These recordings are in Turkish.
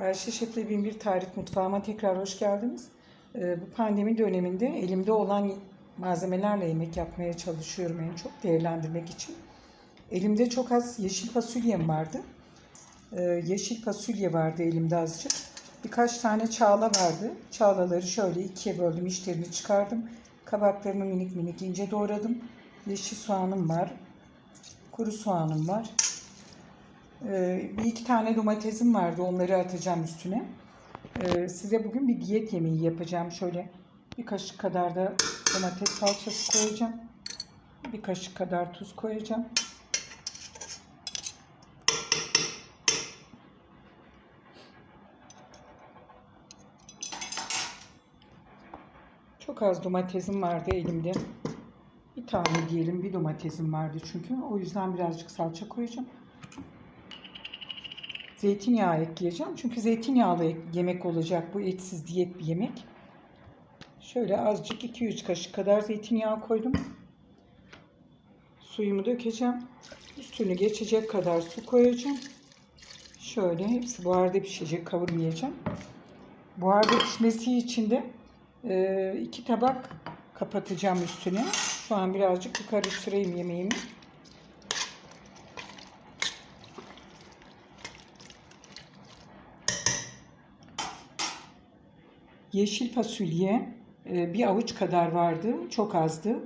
Ayşe Şef'le Bin Bir Tarif Mutfağıma tekrar hoş geldiniz. Ee, bu pandemi döneminde elimde olan malzemelerle yemek yapmaya çalışıyorum en çok değerlendirmek için. Elimde çok az yeşil fasulyem vardı. Ee, yeşil fasulye vardı elimde azıcık. Birkaç tane çağla vardı. Çağlaları şöyle ikiye böldüm, içlerini çıkardım. Kabaklarını minik minik ince doğradım. Yeşil soğanım var. Kuru soğanım var. Ee, bir iki tane domatesim vardı. Onları atacağım üstüne. Ee, size bugün bir diyet yemeği yapacağım. Şöyle bir kaşık kadar da domates salçası koyacağım. Bir kaşık kadar tuz koyacağım. Çok az domatesim vardı elimde. Bir tane diyelim bir domatesim vardı çünkü. O yüzden birazcık salça koyacağım. Zeytinyağı ekleyeceğim. Çünkü zeytinyağlı yemek olacak bu etsiz diyet bir yemek. Şöyle azıcık 2-3 kaşık kadar zeytinyağı koydum. Suyumu dökeceğim. Üstünü geçecek kadar su koyacağım. Şöyle hepsi buharda pişecek. Kavurmayacağım. Buharda pişmesi için de e, iki tabak kapatacağım üstüne. Şu an birazcık bir karıştırayım yemeğimi. Yeşil fasulye e, bir avuç kadar vardı. Çok azdı.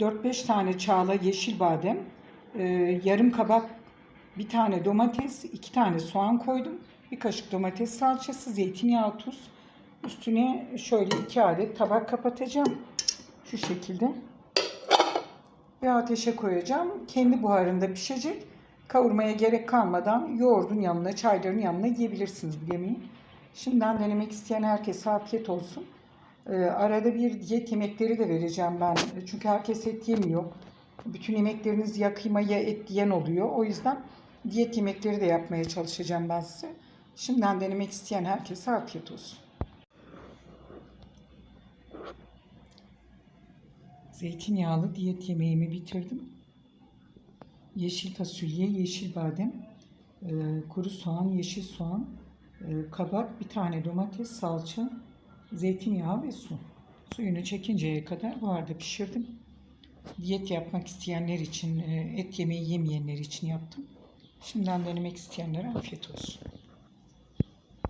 4-5 tane çağla yeşil badem, e, yarım kabak, bir tane domates, iki tane soğan koydum. Bir kaşık domates salçası, zeytinyağı, tuz. Üstüne şöyle iki adet tabak kapatacağım. Şu şekilde. Ve ateşe koyacağım. Kendi buharında pişecek. Kavurmaya gerek kalmadan yoğurdun yanına, çayların yanına yiyebilirsiniz bu yemeği. Şimdiden denemek isteyen herkese afiyet olsun. Ee, arada bir diyet yemekleri de vereceğim ben. Çünkü herkes et yemiyor. Bütün yemekleriniz ya kıyma ya et diyen oluyor. O yüzden diyet yemekleri de yapmaya çalışacağım ben size. Şimdiden denemek isteyen herkese afiyet olsun. Zeytinyağlı diyet yemeğimi bitirdim. Yeşil fasulye, yeşil badem, e, kuru soğan, yeşil soğan, kabak, bir tane domates, salça, zeytinyağı ve su. Suyunu çekinceye kadar arada pişirdim. Diyet yapmak isteyenler için, e, et yemeği yemeyenler için yaptım. Şimdiden denemek isteyenlere afiyet olsun.